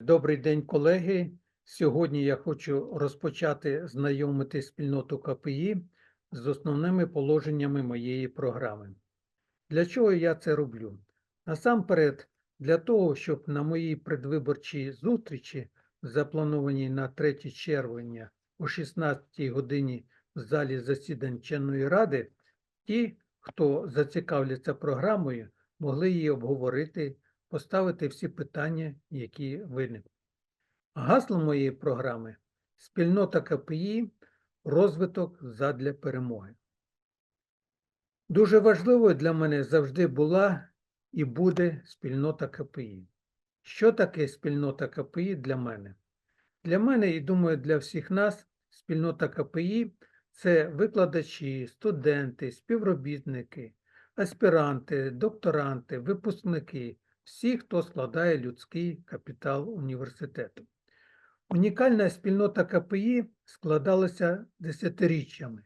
Добрий день, колеги. Сьогодні я хочу розпочати знайомити спільноту КПІ з основними положеннями моєї програми. Для чого я це роблю? Насамперед, для того, щоб на моїй предвиборчій зустрічі, запланованій на 3 червня о 16 годині в залі засідань Чинної ради, ті, хто зацікавляться програмою, могли її обговорити, поставити всі питання, які виникли. Гасло моєї програми спільнота КПІ розвиток задля перемоги. Дуже важливою для мене завжди була і буде спільнота КПІ. Що таке спільнота КПІ для мене? Для мене і думаю, для всіх нас спільнота КПІ це викладачі, студенти, співробітники, аспіранти, докторанти, випускники, всі, хто складає людський капітал університету. Унікальна спільнота КПІ складалася десятиріччями,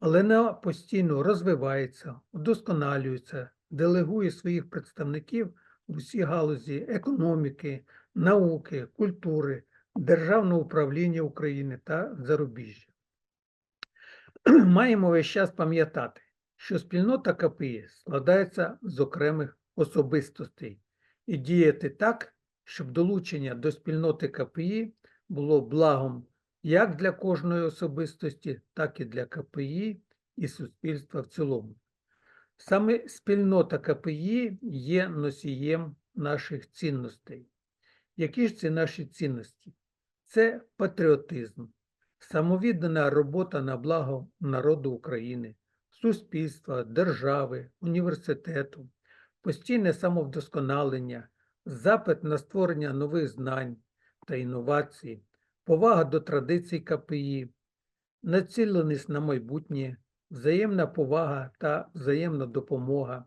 але вона постійно розвивається, удосконалюється, делегує своїх представників в усі галузі економіки, науки, культури, державного управління України та зарубіжжя. Маємо весь час пам'ятати, що спільнота КПІ складається з окремих особистостей і діяти так, щоб долучення до спільноти КПІ було благом як для кожної особистості, так і для КПІ і суспільства в цілому. Саме спільнота КПІ є носієм наших цінностей. Які ж це наші цінності? Це патріотизм, самовіддана робота на благо народу України, суспільства, держави, університету, постійне самовдосконалення, запит на створення нових знань та інновацій, повага до традицій КПІ, націленість на майбутнє, взаємна повага та взаємна допомога,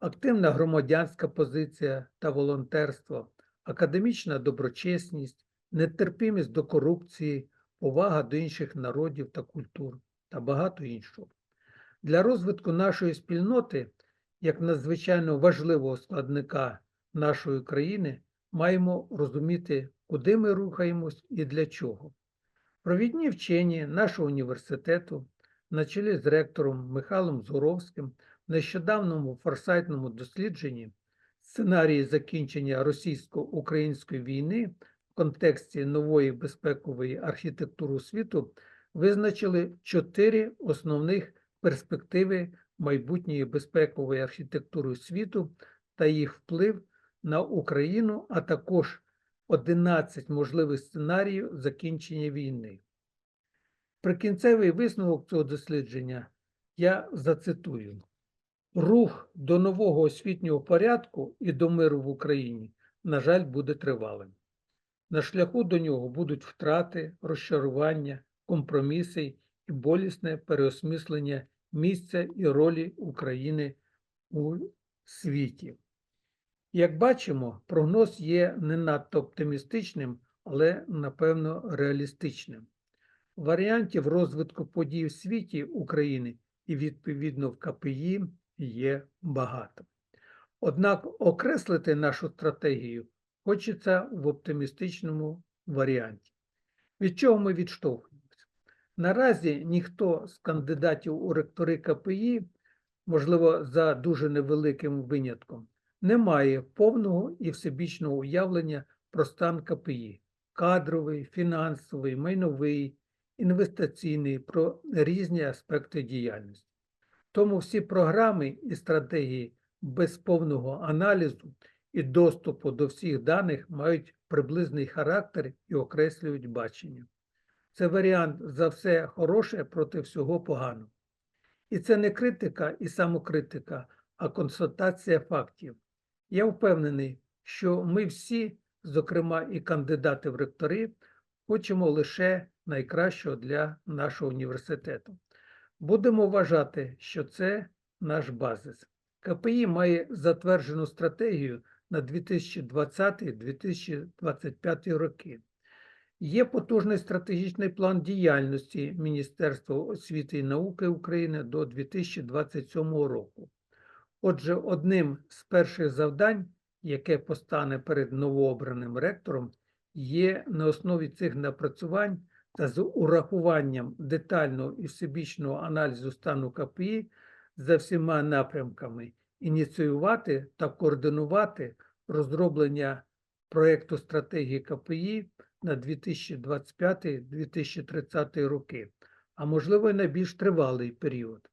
активна громадянська позиція та волонтерство, академічна доброчесність, нетерпімість до корупції, повага до інших народів та культур та багато іншого. Для розвитку нашої спільноти, як надзвичайно важливого складника нашої країни, маємо розуміти, куди ми рухаємось і для чого. Провідні вчені нашого університету на чолі з ректором Михайлом Згуровським в нещодавному форсайтному дослідженні сценарії закінчення російсько-української війни в контексті нової безпекової архітектури світу визначили чотири основних перспективи майбутньої безпекової архітектури світу та їх вплив на Україну, а також 11 можливих сценаріїв закінчення війни. Прикінцевий висновок цього дослідження я зацитую. Рух до нового освітнього порядку і до миру в Україні, на жаль, буде тривалим. На шляху до нього будуть втрати, розчарування, компроміси і болісне переосмислення місця і ролі України у світі. Як бачимо, прогноз є не надто оптимістичним, але, напевно, реалістичним. Варіантів розвитку подій в світі України і, відповідно, в КПІ є багато. Однак окреслити нашу стратегію хочеться в оптимістичному варіанті. Від чого ми відштовхуємося? Наразі ніхто з кандидатів у ректори КПІ, можливо, за дуже невеликим винятком, не має повного і всебічного уявлення про стан КПІ кадровий, фінансовий, майновий, інвестиційний, про різні аспекти діяльності. Тому всі програми і стратегії без повного аналізу і доступу до всіх даних мають приблизний характер і окреслюють бачення. Це варіант за все хороше проти всього поганого. І це не критика і самокритика, а констатація фактів. Я впевнений, що ми всі, зокрема і кандидати в ректори, хочемо лише найкращого для нашого університету. Будемо вважати, що це наш базис. КПІ має затверджену стратегію на 2020-2025 роки. Є потужний стратегічний план діяльності Міністерства освіти і науки України до 2027 року. Отже, одним з перших завдань, яке постане перед новообраним ректором, є на основі цих напрацювань та з урахуванням детального і всебічного аналізу стану КПІ за всіма напрямками ініціювати та координувати розроблення проєкту стратегії КПІ на 2025-2030 роки, а можливо і на більш тривалий період.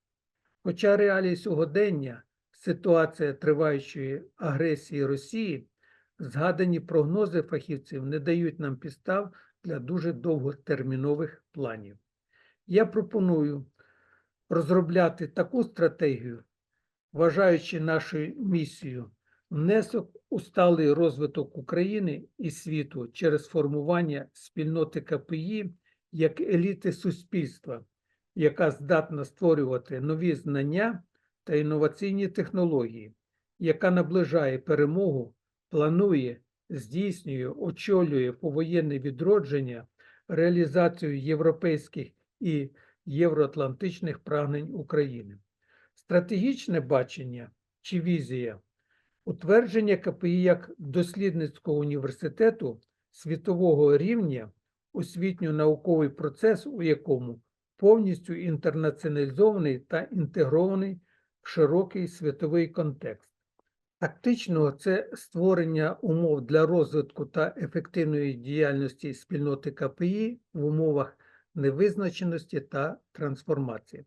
Хоча реалії сьогодення, ситуація триваючої агресії Росії, згадані прогнози фахівців не дають нам підстав для дуже довготермінових планів. Я пропоную розробляти таку стратегію, вважаючи нашою місією внесок у сталий розвиток України і світу через формування спільноти КПІ як еліти суспільства, яка здатна створювати нові знання та інноваційні технології, яка наближає перемогу, планує, здійснює, очолює повоєнне відродження, реалізацію європейських і євроатлантичних прагнень України. Стратегічне бачення чи візія утвердження КПІ як дослідницького університету світового рівня, освітньо-науковий процес, у якому повністю інтернаціоналізований та інтегрований в широкий світовий контекст. Тактично це створення умов для розвитку та ефективної діяльності спільноти КПІ в умовах невизначеності та трансформації.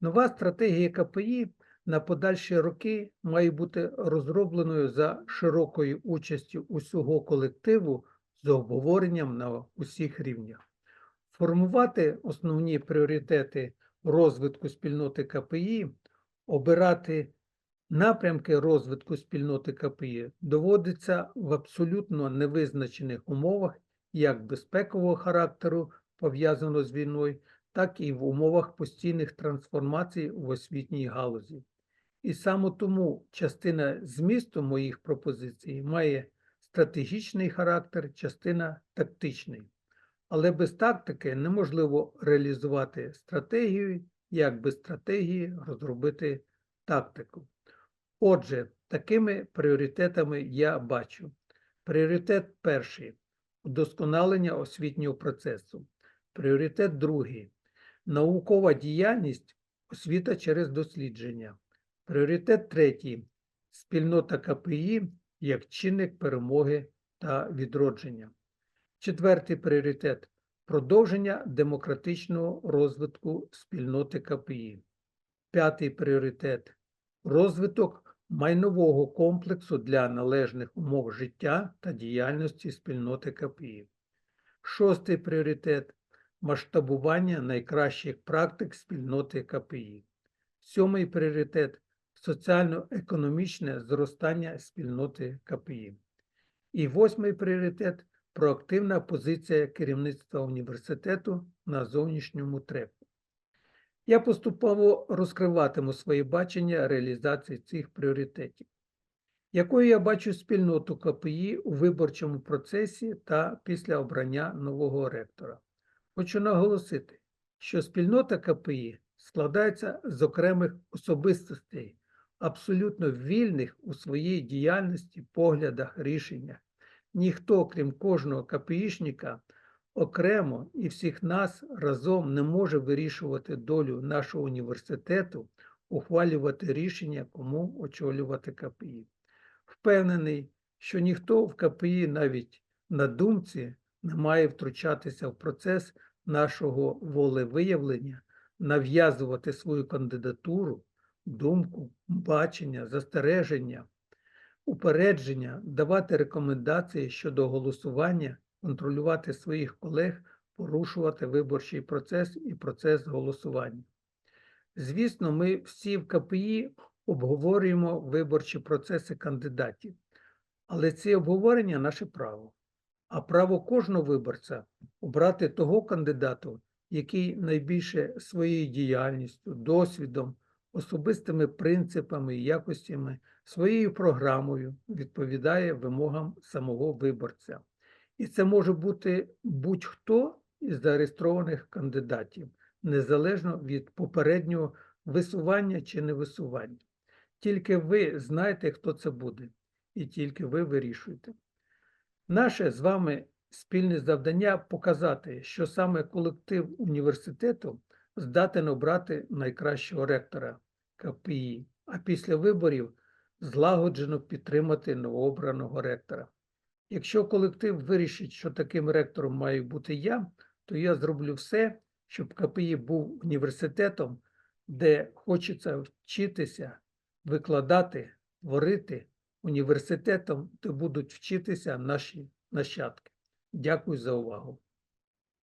Нова стратегія КПІ на подальші роки має бути розробленою за широкою участю усього колективу з обговоренням на усіх рівнях. Формувати основні пріоритети розвитку спільноти КПІ, обирати напрямки розвитку спільноти КПІ доводиться в абсолютно невизначених умовах як безпекового характеру, пов'язаного з війною, так і в умовах постійних трансформацій в освітній галузі. І саме тому частина змісту моїх пропозицій має стратегічний характер, частина тактичний. Але без тактики неможливо реалізувати стратегію, як без стратегії розробити тактику. Отже, такими пріоритетами я бачу. Пріоритет перший удосконалення освітнього процесу. Пріоритет другий наукова діяльність, освіта через дослідження. Пріоритет третій спільнота КПІ як чинник перемоги та відродження. Четвертий пріоритет продовження демократичного розвитку спільноти КПІ. П'ятий пріоритет розвиток майнового комплексу для належних умов життя та діяльності спільноти КПІ. Шостий пріоритет масштабування найкращих практик спільноти КПІ. Сьомий пріоритет соціально-економічне зростання спільноти КПІ. І восьмий пріоритет проактивна позиція керівництва університету на зовнішньому трепу. Я поступово розкриватиму своє бачення реалізації цих пріоритетів. Якою я бачу спільноту КПІ у виборчому процесі та після обрання нового ректора? Хочу наголосити, що спільнота КПІ складається з окремих особистостей, абсолютно вільних у своїй діяльності, поглядах, рішеннях. Ніхто, крім кожного КПІшника, окремо і всіх нас разом не може вирішувати долю нашого університету, ухвалювати рішення, кому очолювати КПІ. Впевнений, що ніхто в КПІ навіть на думці не має втручатися в процес нашого волевиявлення, нав'язувати свою кандидатуру, думку, бачення, застереження, упередження, давати рекомендації щодо голосування, контролювати своїх колег, порушувати виборчий процес і процес голосування. Звісно, ми всі в КПІ обговорюємо виборчі процеси кандидатів, але ці обговорення наше право. А право кожного виборця обрати того кандидату, який найбільше своєю діяльністю, досвідом, особистими принципами і якостями, своєю програмою відповідає вимогам самого виборця. І це може бути будь-хто із зареєстрованих кандидатів, незалежно від попереднього висування чи невисування. Тільки ви знаєте, хто це буде, і тільки ви вирішуєте. Наше з вами спільне завдання показати, що саме колектив університету здатен обрати найкращого ректора КПІ, а після виборів злагоджено підтримати новообраного ректора. Якщо колектив вирішить, що таким ректором маю бути я, то я зроблю все, щоб КПІ був університетом, де хочеться вчитися, викладати, творити, університетом, де будуть вчитися наші нащадки. Дякую за увагу.